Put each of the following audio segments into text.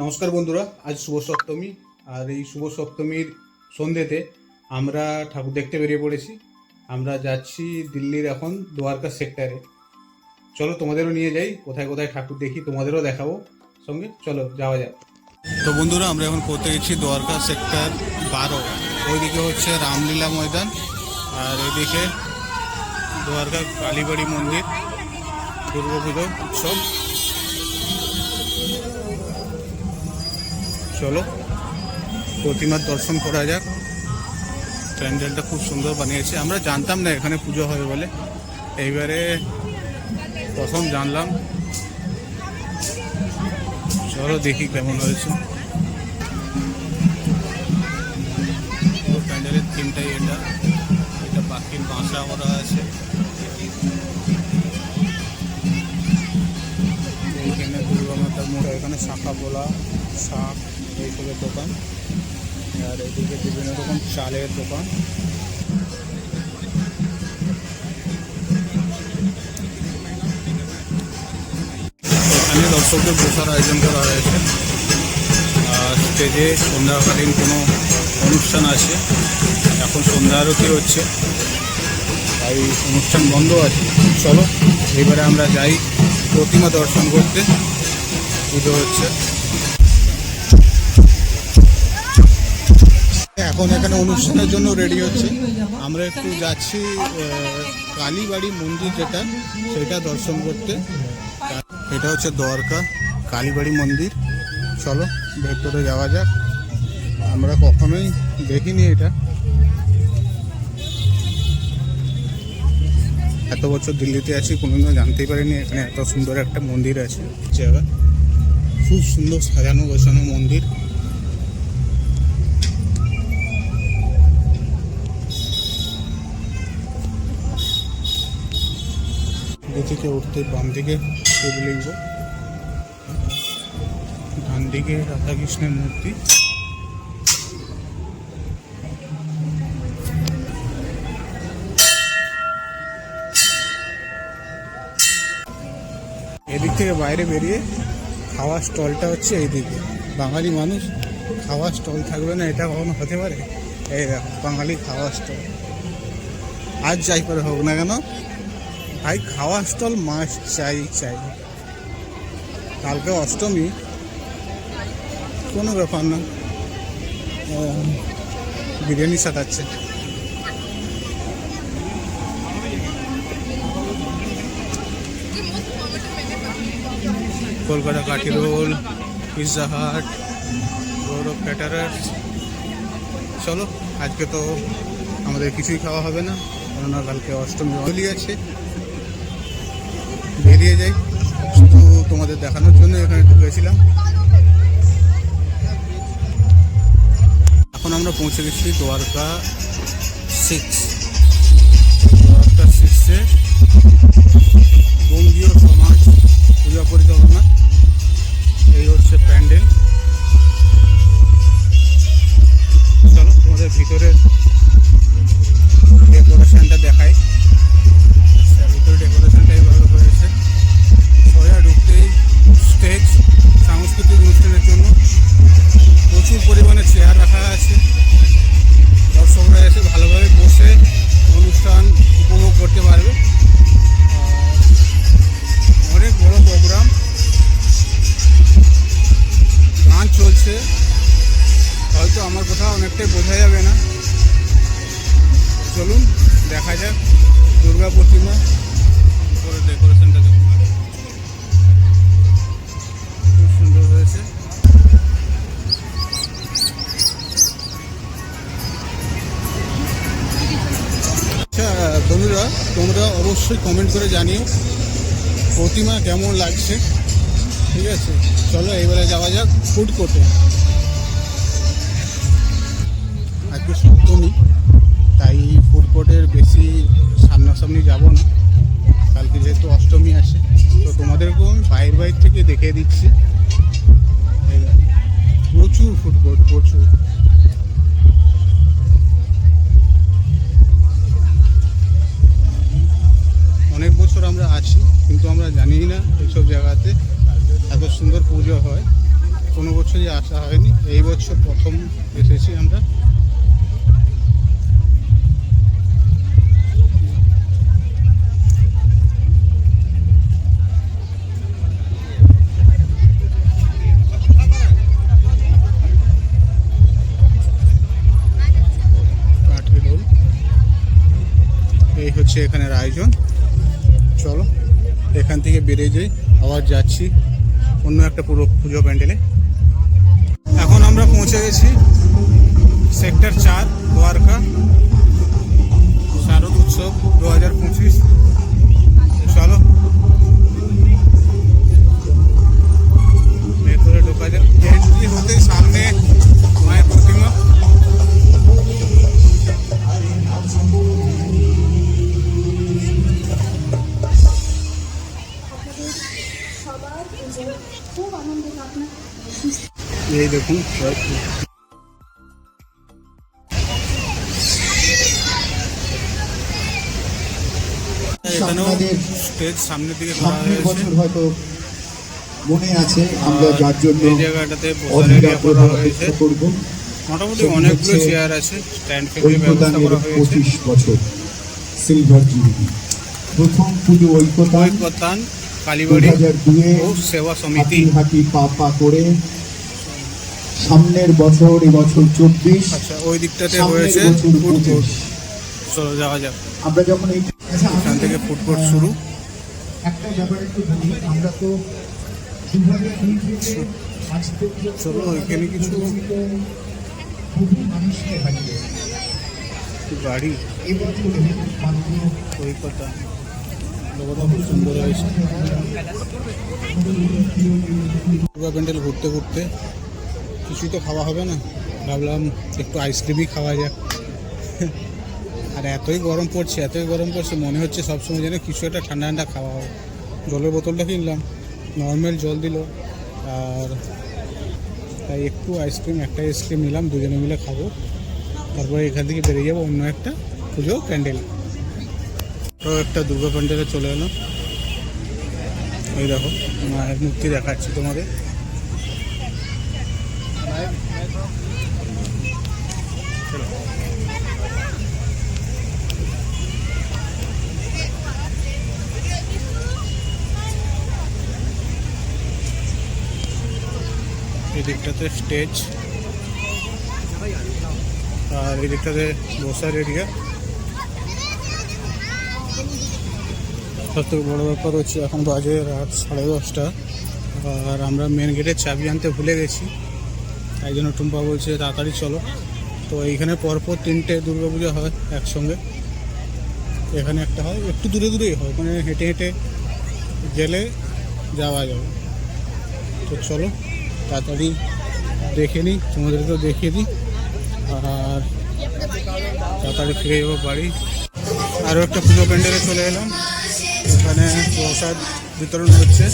নমস্কার বন্ধুরা, আজ শুভ সপ্তমী, আর এই শুভ সপ্তমীর সন্ধ্যেতে আমরা ঠাকুর দেখতে বেরিয়ে পড়েছি। আমরা যাচ্ছি দিল্লির এখন দ্বারকা সেক্টরে। চলো তোমাদেরও নিয়ে যাই, কোথায় কোথায় ঠাকুর দেখি, তোমাদেরও দেখাবো। সঙ্গে চলো, যাওয়া যাক। তো বন্ধুরা, আমরা এখন পৌঁছে গেছি দ্বারকা সেক্টর বারো। ওইদিকে হচ্ছে রামলীলা ময়দান, আর এদিকে দ্বারকা কালীবাড়ি মন্দির দুর্গাপুজো উৎসব। চলো। প্রতিমার দর্শন করা যাক। প্যান্ডেলটা খুব সুন্দর বানিয়েছে। আমরা জানতাম না এখানে পুজো হবে বলে। এইবারে প্রথম জানলাম। চলো দেখি কেমন হয়েছে। প্যান্ডেলের থিমটাই এটা। এটা পাখির বাসা করা আছে। এইখানে দুর্গা মাতার মোড়, এখানে শাখা বলা শাক এইসবের দোকান। আর এদিকে বিভিন্ন রকম চালের দোকান। এখানে দর্শকদের বসার আয়োজন করা হয়েছে। আর স্টেজে সন্ধ্যাকালীন কোনো অনুষ্ঠান আছে। এখন সন্ধ্যা আরতি হচ্ছে। তাই অনুষ্ঠান বন্ধ আছে। চলো, এবারে আমরা যাই প্রতিমা দর্শন করতে। পুজো হচ্ছে। এখন এখানে অনুষ্ঠানের জন্য রেডি হচ্ছে। আমরা একটু যাচ্ছি কালীবাড়ি মন্দির যেটা, সেটা দর্শন করতে। এটা হচ্ছে দ্বারকা, কালীবাড়ি মন্দির। চলো, ভেতরে যাওয়া যাক। আমরা কখনোই দেখিনি এটা। এত বছর দিল্লিতে আছি, কোনোদিনও জানতেই পারিনি এখানে এত সুন্দর একটা মন্দির আছে। জায়গা খুব সুন্দর সাজানো গোছানো মন্দির। এদিকে উঠতে বাম দিকে শিবলিঙ্গ, ডান দিকে রাধাকৃষ্ণের মূর্তি। এদিক থেকে বাইরে বেরিয়ে খাওয়ার স্টলটা হচ্ছে এইদিকে। বাঙালি মানুষ খাওয়ার স্টল থাকবে না, এটা কখনো হতে পারে? এই দেখো, বাঙালি খাওয়ার স্টল। আজ যাই করে হোক না কেন ভাই, খাওয়া স্টল মাছ চাই চাই। কালকে অষ্টমী। কোনো ব্যাপার না। বিরিয়ানি সাজাচ্ছে। কলকাতা কাঠি রোল পিৎজা হাট গৌরব ক্যাটারার্স চলো, আজকে তো আমাদের কিছুই খাওয়া হবে না। কেননা কালকে অষ্টমী হোলি আছে। বেরিয়ে যাই। শুধু তোমাদের দেখানোর জন্য এখানে ঢুকেছিলাম এখন আমরা পৌঁছে গেছি দ্বারকা সিক্স। দ্বারকা সিক্সে বঙ্গীয় সমাজ পূজা পরিচালনা। এই হচ্ছে প্যান্ডেল। চলো তোমাদের ভিতরের অবশ্যই কমেন্ট করে জানিও। প্রতিমা কেমন লাগছে? ঠিক আছে? চলো এবারে যাওয়া যাক ফুড কোর্টে আজকে সপ্তমী, তাই ফুড কোর্টের বেশি সামনাসামনি যাব না। কালকে যেহেতু অষ্টমী আসে তো তোমাদেরকেও আমি বাইরে বাইরে থেকে দেখে দিচ্ছি। প্রচুর ফুড কোর্ট প্রচুর। জায়গাতে এত সুন্দর পুজো হয়। কোনো বছর বছরই আসা হয়নি। এই বছর প্রথম এসেছি আমরা। থেকে বেরিয়ে যাই, আবার যাচ্ছি অন্য একটা পুরো পুজো প্যান্ডেলে। এখন আমরা পৌঁছে গেছি সেক্টর চার, দ্বারকা, শারদ উৎসব দু হাজার পঁচিশ। চলো। ভেতরে ঢোকা যাক। এন্ট্রি হতে সামনে মায়ের প্রতিমা। এই দেখুন স্টেজ সামনের দিকে করা সামনের হয়েছে। বছর হয়তো মনে আছে আমরা যার জন্য এই জায়গাটাতে বসার এরিয়া করা অধীর হয়েছে। মোটামুটি অনেকগুলো চেয়ার আছে স্ট্যান্ড ফ্যানের ব্যবস্থা করা হয়েছে। পঁচিশ বছর সিলভার জুবিলি প্রথম পুজো ঐক্যদান ঐক্যতান কালীবাড়ি ও সেবা সমিতি। হাতি পা পা করে সামনের বছর এবছর চব্বিশ আচ্ছা ওই দিকটাতে হয়েছে বছর ফুড কোর্ট চলো যাওয়া যাক। আমরা যখন এই আচ্ছা, এখান থেকে ফুড কোর্ট শুরু। একটা ব্যাপার একটু বলি আমরা তো পর্যন্ত চলো এখানে কিছু গাড়ি। খুব সুন্দর হয়েছে। দুর্গা প্যান্ডেল ঘুরতে ঘুরতে কিছুই তো খাওয়া হবে না। ভাবলাম একটু আইসক্রিমই খাওয়া যাক। আর এতই গরম পড়ছে, এতই গরম পড়ছে, মনে হচ্ছে সবসময় যেন কিছু একটা ঠান্ডা ঠান্ডা খাওয়া হবে জলের বোতলটা কিনলাম নর্মাল জল দিল। আর তাই একটু আইসক্রিম একটা আইসক্রিম নিলাম, দুজনে মিলে খাব। তারপরে এখান থেকে বেরিয়ে যাব, অন্য একটা পুজো প্যান্ডেল। তো একটা দুর্গা প্যান্ডেলে চলে এলাম। এই দেখো, মায়ের মূর্তি দেখাচ্ছি তোমাদের। এই দিকটাতে স্টেজ। আর এই দিকটাতে বসার এরিয়া সব থেকে বড়ো ব্যাপার হচ্ছে এখন বাজে রাত সাড়ে দশটা। আর আমরা মেন গেটের চাবি আনতে ভুলে গেছি। তাই জন্য টুম্পা বলছে, তাড়াতাড়ি চলো। তো এইখানে পরপর তিনটে দুর্গাপূজা হয় একসঙ্গে। এখানে একটা হয়, একটু দূরে দূরেই হয় ওখানে হেঁটে হেঁটে গেলে যাওয়া যাবে। তো চলো, তাড়াতাড়ি দেখে নিই, তোমাদেরকেও দেখিয়ে দিই। আর তাড়াতাড়ি ফিরে যাব বাড়ি। আরও একটা পুজো প্যান্ডেলে চলে এলাম। এখানে প্রসাদ বিতরণ হচ্ছে।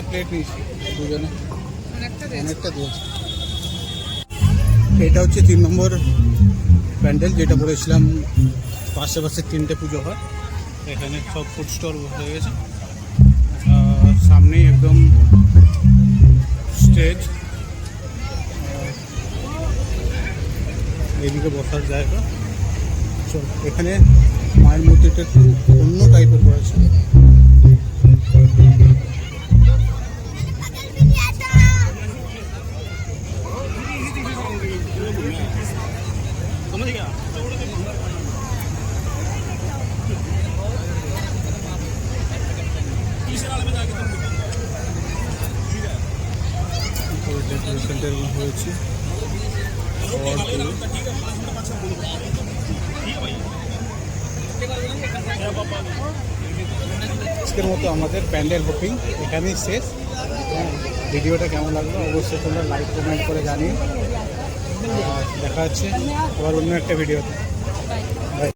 একটাই প্লেট নিয়েছি দুজনে। অনেকটা দিয়েছি। এটা হচ্ছে তিন নম্বর প্যান্ডেল যেটা বলেছিলাম পাশে পাশে তিনটে পুজো হয়। এখানে সব ফুড স্টল হয়ে গেছে। সামনেই একদম স্টেজ এদিকে বসার জায়গা। চল এখানে মায়ের মূর্তিটা একটু অন্য টাইপের করেছে। আজকের মতো আমাদের প্যান্ডেল বুকিং এখানেই শেষ। ভিডিওটা কেমন লাগল অবশ্যই তোমরা লাইক কমেন্ট করে জানিও। দেখা হচ্ছে আবার অন্য একটা ভিডিওতে।